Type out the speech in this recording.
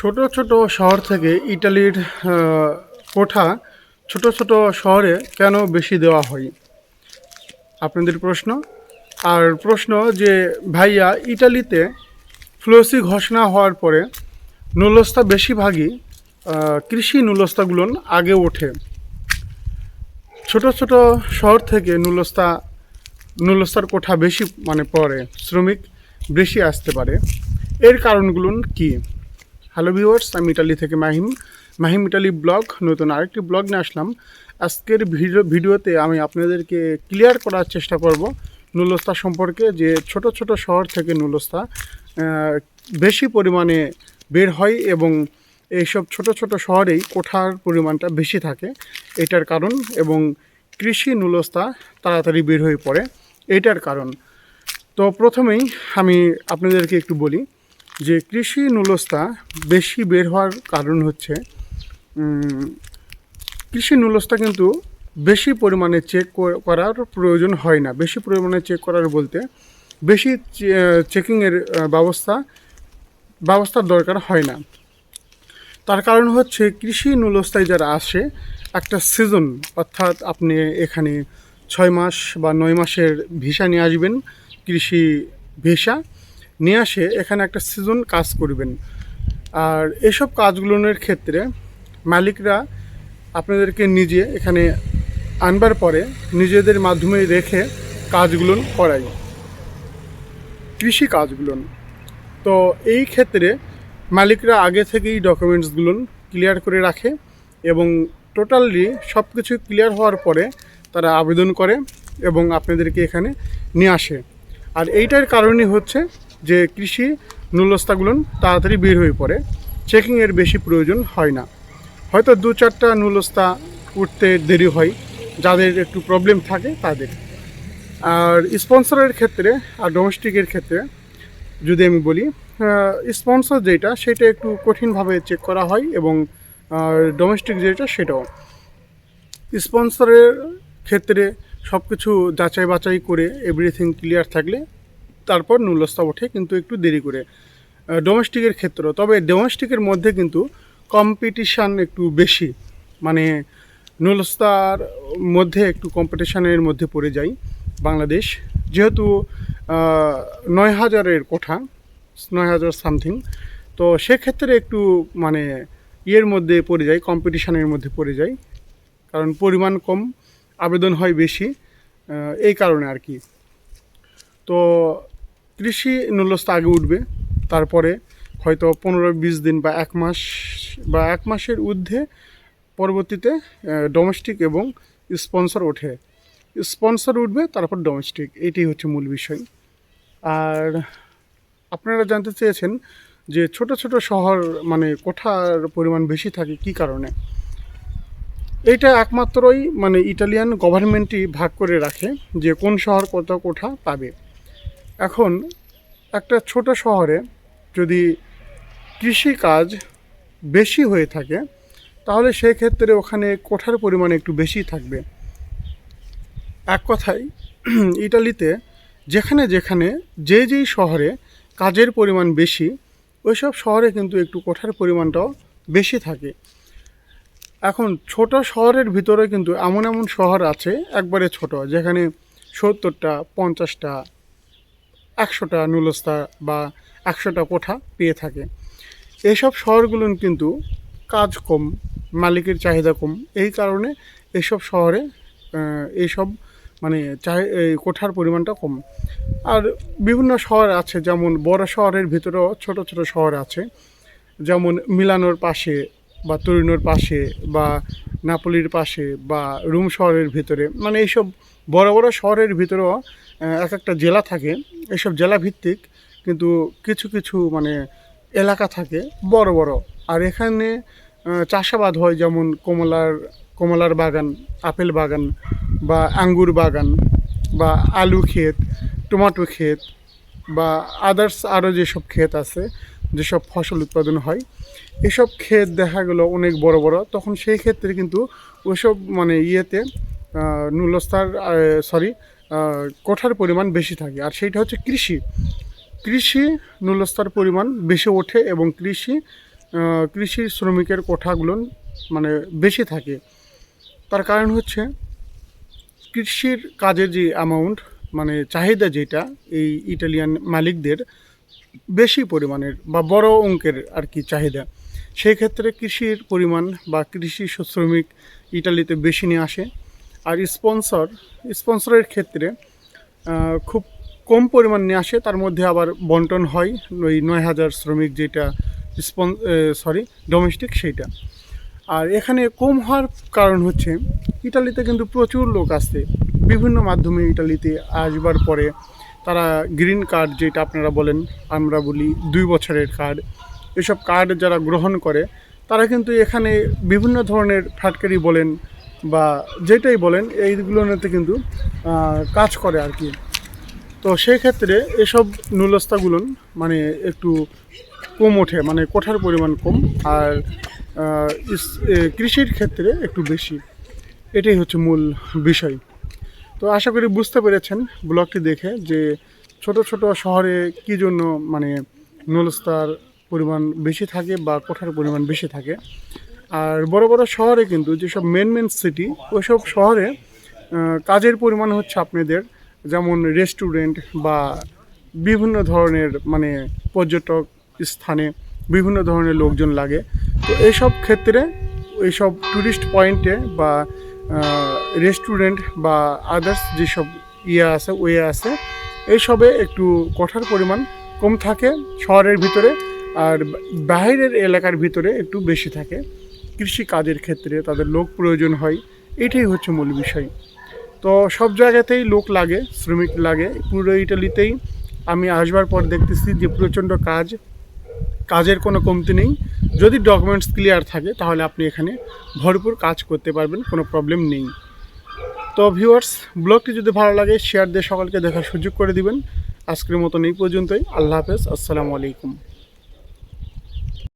ছোট ছোট শহর থেকে ইটালির কোঠা ছোট ছোট শহরে কেন বেশি দেওয়া হয়? আপনাদের প্রশ্ন? আর প্রশ্ন যে, ভাইয়া, ইটালিতে ফ্লোসি ঘোষণা হওয়ার পরে নুলস্তা বেশিরভাগই কৃষি নুলস্তাগুলো আগে ওঠে। ছোট ছোট শহর থেকে নুলস্তা, নুলস্তার কোঠা বেশি মানে পড়ে শ্রমিক বেশি আসতে পারে। এর কারণগুলো কি? হ্যালো ভিউয়ার্স আমি ইটালি থেকে মাহিম। মাহিম ইটালি ব্লগ নতুন আরেকটি ব্লগ নিয়ে আসলাম। আজকের ভিডিও ভিডিওতে আমি আপনাদেরকে ক্লিয়ার করার চেষ্টা করব নুলস্তা সম্পর্কে, যে ছোট ছোট শহর থেকে নুলস্তা বেশি পরিমাণে বের হয় এবং এইসব ছোট ছোট শহরেই কোঠার পরিমাণটা বেশি থাকে। এটার কারণ এবং কৃষি নুলস্তা তাড়াতাড়ি বের হয়ে পড়ে। এটার কারণ। তো প্রথমেই আমি আপনাদেরকে একটু বলি যে কৃষি নুলস্তা বেশি বের হওয়ার কারণ হচ্ছে কৃষি নুলস্তা কিন্তু বেশি পরিমাণে চেক করার প্রয়োজন হয় না। বেশি পরিমাণে চেক করার বলতে বেশি চেকিংয়ের ব্যবস্থা, ব্যবস্থার দরকার হয় না। তার কারণ হচ্ছে কৃষি নুলস্তায় যারা আসে, একটা সিজন অর্থাৎ আপনি এখানে ছয় মাস বা নয় মাসের ভিসা নিয়ে আসবেন, কৃষি ভিসা। নিয়ে আসে, এখানে একটা সিজন কাজ করবেন। আর এসব কাজগুলোর ক্ষেত্রে মালিকরা আপনাদেরকে নিজে এখানে আনবার পরে নিজেদের মাধ্যমে রেখে কাজগুলো করায় কৃষি কাজগুলো। তো এই ক্ষেত্রে মালিকরা আগে থেকেই ডকুমেন্টসগুলো ক্লিয়ার করে রাখে এবং টোটালি সব কিছু ক্লিয়ার হওয়ার পরে তারা আবেদন করে এবং আপনাদেরকে এখানে নিয়ে আসে। আর এইটার কারণই হচ্ছে যে কৃষি নুলস্তাগুলো তাড়াতাড়ি বের হয়ে পড়ে চেকিংয়ের বেশি প্রয়োজন হয় না। হয়তো দু চারটা নুলস্তা উঠতে দেরি হয়, যাদের একটু প্রবলেম থাকে তাদের। আর স্পন্সরের ক্ষেত্রে আর ডোমেস্টিকের ক্ষেত্রে যদি আমি বলি স্পন্সর যেটা, সেটা একটু কঠিনভাবে চেক করা হয় এবং ডোমেস্টিক যেটা, সেটাও। স্পন্সরের ক্ষেত্রে সব কিছু যাচাই বাছাই করে এভরিথিং ক্লিয়ার থাকলে তারপর নুলস্তা ওঠে, কিন্তু একটু দেরি করে। ডোমেস্টিকের ক্ষেত্র, তবে ডোমেস্টিকের মধ্যে কিন্তু কম্পিটিশান একটু বেশি। মানে নুলস্তার মধ্যে একটু কম্পিটিশানের মধ্যে পড়ে যায় বাংলাদেশ। যেহেতু নয় হাজারের কোঠা, নয় হাজার সামথিং তো সেক্ষেত্রে একটু মানে ইয়ের মধ্যে পড়ে যায় কম্পিটিশানের মধ্যে পড়ে যায় কারণ পরিমাণ কম, আবেদন হয় বেশি এই কারণে আর কি। তো কৃষি নুলস্তা আগে উঠবে, তারপরে হয়তো পনেরো বিশ দিন বা এক মাস বা এক মাসের ঊর্ধ্বে পরবর্তীতে ডোমেস্টিক এবং স্পন্সর ওঠে। স্পন্সর উঠবে, তারপর ডোমেস্টিক এটাই হচ্ছে মূল বিষয়। আর আপনারা জানতে চেয়েছেন যে ছোট ছোট শহর মানে কোঠার পরিমাণ বেশি থাকে কি কারণে? এটা একমাত্রই মানে ইটালিয়ান গভর্নমেন্টই ভাগ করে রাখে যে কোন শহর কত কোঠা পাবে। এখন একটা ছোট শহরে যদি কৃষি কাজ বেশি হয়ে থাকে, তাহলে সেক্ষেত্রে ওখানে কোঠার পরিমাণ একটু বেশি থাকবে। এক কথায়, ইটালিতে যেখানে যেখানে যে যেই শহরে কাজের পরিমাণ বেশি, ওইসব শহরে কিন্তু একটু কোঠার পরিমাণটাও বেশি থাকে। এখন ছোট শহরের ভিতরে কিন্তু এমন এমন শহর আছে, একবারে ছোট, যেখানে সত্তরটা, পঞ্চাশটা একশোটা নুলস্তা বা একশোটা কোঠা পেয়ে থাকে। এইসব শহরগুলো কিন্তু কাজ কম, মালিকের চাহিদা কম। এই কারণে এইসব শহরে এইসব মানে চাহি কোঠার পরিমাণটা কম। আর বিভিন্ন শহর আছে, যেমন বড় শহরের ভিতরেও ছোট ছোট শহর আছে। যেমন মিলানোর পাশে বা তরিনোর পাশে বা নাপোলির পাশে বা রুম শহরের ভিতরে মানে এইসব বড় বড় শহরের ভিতরেও এক একটা জেলা থাকে, এইসব জেলা ভিত্তিক, কিন্তু কিছু কিছু মানে এলাকা থাকে বড় বড়। আর এখানে চাষাবাদ হয় যেমন কমলার কমলার বাগান, আপেল বাগান বা আঙ্গুর বাগান বা আলু ক্ষেত, টমেটো ক্ষেত বা আদার্স আরও যেসব ক্ষেত আছে যেসব ফসল উৎপাদন হয়, এসব ক্ষেত দেখা গেলো অনেক বড় বড়, তখন সেই ক্ষেত্রে কিন্তু ওইসব মানে ইয়েতে নুলস্তার সরি কোঠার পরিমাণ বেশি থাকে। আর সেইটা হচ্ছে কৃষি। কৃষি নুলস্তার পরিমাণ বেশি ওঠে এবং কৃষি কৃষি শ্রমিকের কোঠাগুলো মানে বেশি থাকে। তার কারণ হচ্ছে কৃষির কাজের যে অ্যামাউন্ট মানে চাহিদা যেটা, এই ইটালিয়ান মালিকদের বেশি পরিমাণের বা বড় অঙ্কের আর কি চাহিদা। সেই ক্ষেত্রে কৃষির পরিমাণ বা কৃষি শ্রমিক ইটালিতে বেশি নিয়ে আসে। আর স্পন্সর, স্পন্সরের ক্ষেত্রে খুব কম পরিমাণ নিয়ে আসে। তার মধ্যে আবার বন্টন হয়, ওই নয় হাজার শ্রমিক যেটা স্পন সরি ডোমেস্টিক সেইটা। আর এখানে কম হওয়ার কারণ হচ্ছে, ইটালিতে কিন্তু প্রচুর লোক আসছে বিভিন্ন মাধ্যমে ইটালিতে আসবার পরে তারা গ্রিন কার্ড যেটা আপনারা বলেন, আমরা বলি দুই বছরের কার্ড এসব কার্ড যারা গ্রহণ করে, তারা কিন্তু এখানে বিভিন্ন ধরনের ফ্যাক্টরি বলেন বা যেটাই বলেন, এইগুলোতে কিন্তু কাজ করে আর কি তো সেই ক্ষেত্রে এসব নুলস্তাগুলো মানে একটু কম ওঠে মানে কোঠার পরিমাণ কম, আর কৃষির ক্ষেত্রে একটু বেশি। এটাই হচ্ছে মূল বিষয়। তো আশা করি বুঝতে পেরেছেন ব্লগটি দেখে যে ছোট ছোট শহরে কী জন্য মানে নুলস্তার পরিমাণ বেশি থাকে বা কোঠার পরিমাণ বেশি থাকে। আর বড় বড় শহরে কিন্তু যেসব মেন মেন সিটি ওইসব শহরে কাজের পরিমাণ হচ্ছে আপনাদের যেমন রেস্টুরেন্ট বা বিভিন্ন ধরনের মানে পর্যটক স্থানে বিভিন্ন ধরনের লোকজন লাগে। তো এইসব ক্ষেত্রে, এইসব ট্যুরিস্ট পয়েন্টে বা রেস্টুরেন্ট বা আদার্স যেসব ইয়ে আছে, ওয়ে আছে, এইসবে একটু কোঠার পরিমাণ কম থাকে শহরের ভিতরে আর বাইরের এলাকার ভিতরে একটু বেশি থাকে। কৃষি কাজের ক্ষেত্রে তাদের লোক প্রয়োজন হয়, এটাই হচ্ছে মূল বিষয়। তো সব জায়গাতেই লোক লাগে, শ্রমিক লাগে। পুরো ইটালিতেই আমি আসবার পর দেখতেছি যে প্রচণ্ড কাজ কাজের কোনো কমতি নেই। যদি ডকুমেন্টস ক্লিয়ার থাকে, তাহলে আপনি এখানে ভরপুর কাজ করতে পারবেন, কোনো প্রবলেম নেই। তো ভিউয়ার্স ব্লগটি যদি ভালো লাগে শেয়ার দিয়ে সকলকে দেখার সুযোগ করে দিবেন। আজকের মতন এই পর্যন্তই। আল্লাহ হাফেজ। আসসালামু আলাইকুম।